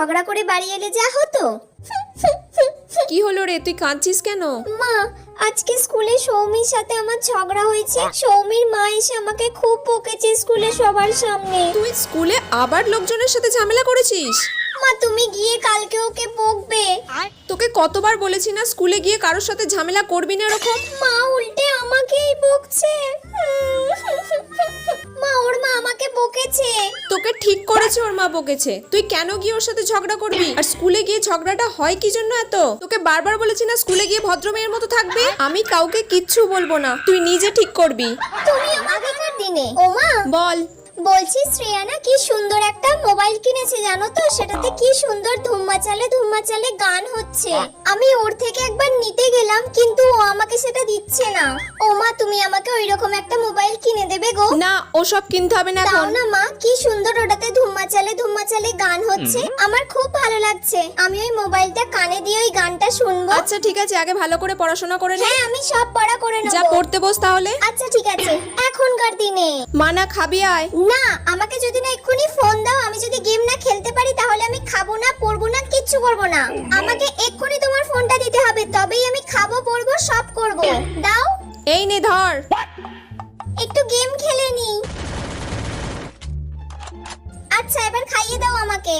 ঝগড়া করে বাড়ি এলে যা হতো। কি হলো রে? তুই কাঁদছিস কেন? মা আজকে স্কুলে সৌমির সাথে আমার ঝগড়া হয়েছে। সৌমির মা এসে আমাকে খুব বকেছে স্কুলে সবার সামনে। তুই স্কুলে আবার লোকজনের সাথে ঝামেলা করেছিস? মা তুমি গিয়ে কালকে ওকে বকবে। তোকে কতবার বলেছি না স্কুলে গিয়ে কারোর সাথে ঝামেলা করবি না এরকম? মা উল্টে আমাকেই বকছে। বকেছে। তোকে ঠিক করেছে ওর মা বকেছে। তুই কেন গিয়ে ওর সাথে ঝগড়া করবি? আর স্কুলে গিয়ে ঝগড়াটা হয় কি জন্য এত? তোকে বারবার বলেছি না স্কুলে গিয়ে ভদ্র মেয়ের মতো থাকবে? আমি কাউকে কিচ্ছু বলব না। তুই নিজে ঠিক করবি। তুমি আগেকার দিনে। ও মা! বল। বলছি শ্রেয়া না কি সুন্দর একটা মোবাইল কিনেছে জানো তো? সেটাতে কি সুন্দর ধুম্মা চালে ধুম্মা চালে গান হচ্ছে। আমি ওর থেকে একবার নিতে গেলাম কিন্তু ও আমাকে সেটা দিচ্ছে না। আমাকে ওই রকম একটা মোবাইল কিনে দেবে গো। না ওসব কিনতে হবে না দাও এখন না মা কি সুন্দর ওটাতে ধুম্মা চালে ধুম্মা চালে গান হচ্ছে। আমার খুব ভালো লাগছে। আমি ওই মোবাইলটা কানে দিয়ে ওই গানটা শুনব। আচ্ছা ঠিক আছে আগে ভালো করে পড়াশোনা করে নে। হ্যাঁ আমি সব পড়া করে যা নেব পড়তে বস তাহলে। আচ্ছা ঠিক আছে। এখনকার দিনে। মানা খাবি আয়। না আমাকে যদি না এক্ষুনি ফোন দাও আমি যদি গেম না খেলতে পারি তাহলে আমি খাব না পড়ব না কিচ্ছু করব না। আমাকে এক্ষুনি তোমার ফোনটা দিতে হবে তবেই আমি ধর। একটু গেম খেলে নি। আচ্ছা এবার খাইয়ে দাও আমাকে।